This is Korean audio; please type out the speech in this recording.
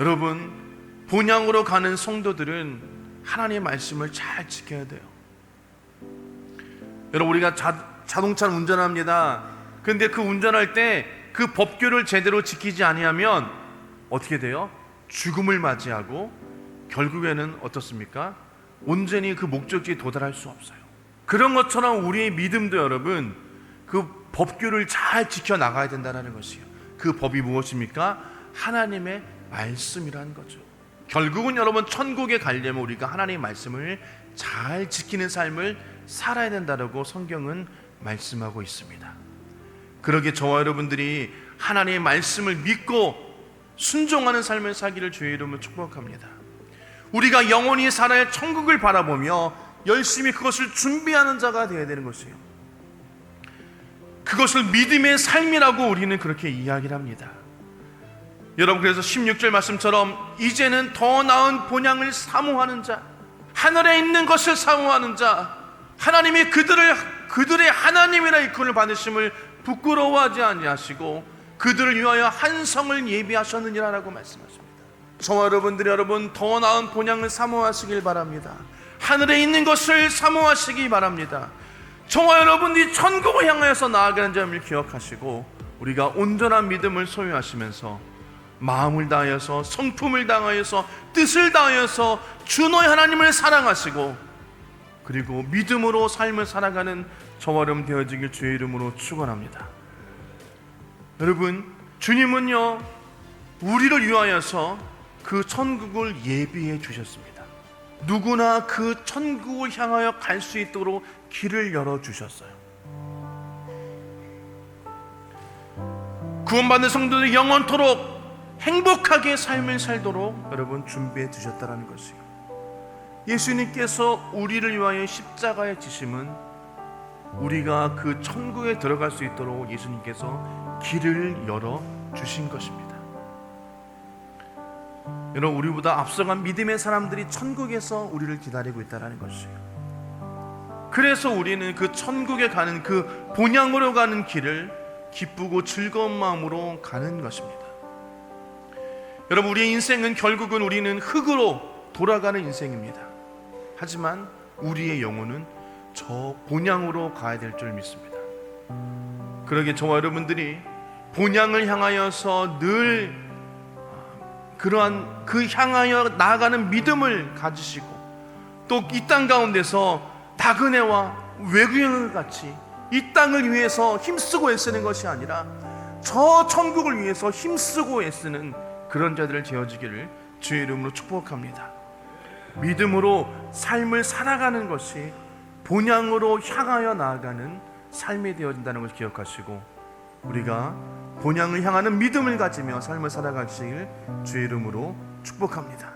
여러분 본향으로 가는 성도들은 하나님의 말씀을 잘 지켜야 돼요. 여러분 우리가 자, 자동차를 운전합니다. 근데 그 운전할 때 그 법규를 제대로 지키지 아니하면 어떻게 돼요? 죽음을 맞이하고 결국에는 어떻습니까? 온전히 그 목적지에 도달할 수 없어요. 그런 것처럼 우리의 믿음도 여러분 그 법규를 잘 지켜 나가야 된다는 것이요. 그 법이 무엇입니까? 하나님의 말씀이라는 거죠. 결국은 여러분 천국에 가려면 우리가 하나님의 말씀을 잘 지키는 삶을 살아야 된다고 성경은 말씀하고 있습니다. 그러게 저와 여러분들이 하나님의 말씀을 믿고 순종하는 삶을 살기를 주의 이름으로 축복합니다. 우리가 영원히 살아야 천국을 바라보며 열심히 그것을 준비하는 자가 되어야 되는 것이에요. 그것을 믿음의 삶이라고 우리는 그렇게 이야기를 합니다. 여러분 그래서 16절 말씀처럼 이제는 더 나은 본향을 사모하는 자, 하늘에 있는 것을 사모하는 자, 하나님이 그들을 그들의 하나님이라 이끌을 받으심을 부끄러워하지 아니하시고 그들을 위하여 한 성을 예비하셨느니라라고 말씀하십니다. 저와 여러분들이 여러분 더 나은 본향을 사모하시길 바랍니다. 하늘에 있는 것을 사모하시기 바랍니다. 저와 여러분들이 천국을 향하여서 나아가는 점을 기억하시고 우리가 온전한 믿음을 소유하시면서 마음을 다하여서 성품을 다하여서 뜻을 다하여서 주 너의 하나님을 사랑하시고 그리고 믿음으로 삶을 살아가는 저와 여러분 되어지길 주의 이름으로 축원합니다. 여러분 주님은요 우리를 위하여서 그 천국을 예비해 주셨습니다. 누구나 그 천국을 향하여 갈 수 있도록 길을 열어 주셨어요. 구원받는 성도들 영원토록 행복하게 삶을 살도록 여러분 준비해 두셨다라는 것이요. 예수님께서 우리를 위하여 십자가에 지심은 우리가 그 천국에 들어갈 수 있도록 예수님께서 길을 열어 주신 것입니다. 여러분 우리보다 앞서간 믿음의 사람들이 천국에서 우리를 기다리고 있다라는 것이에요. 그래서 우리는 그 천국에 가는 그 본향으로 가는 길을 기쁘고 즐거운 마음으로 가는 것입니다. 여러분 우리의 인생은 결국은 우리는 흙으로 돌아가는 인생입니다. 하지만 우리의 영혼은 저 본향으로 가야 될 줄 믿습니다. 그러게 저와 여러분들이 본향을 향하여서 늘 그러한 그 향하여 나아가는 믿음을 가지시고 또 이 땅 가운데서 나그네와 외구형을 같이 이 땅을 위해서 힘쓰고 애쓰는 것이 아니라 저 천국을 위해서 힘쓰고 애쓰는 그런 자들을 되어지기를 주의 이름으로 축복합니다. 믿음으로 삶을 살아가는 것이 본향으로 향하여 나아가는 삶이 되어진다는 것을 기억하시고 우리가 본향을 향하는 믿음을 가지며 삶을 살아가시길 주의 이름으로 축복합니다.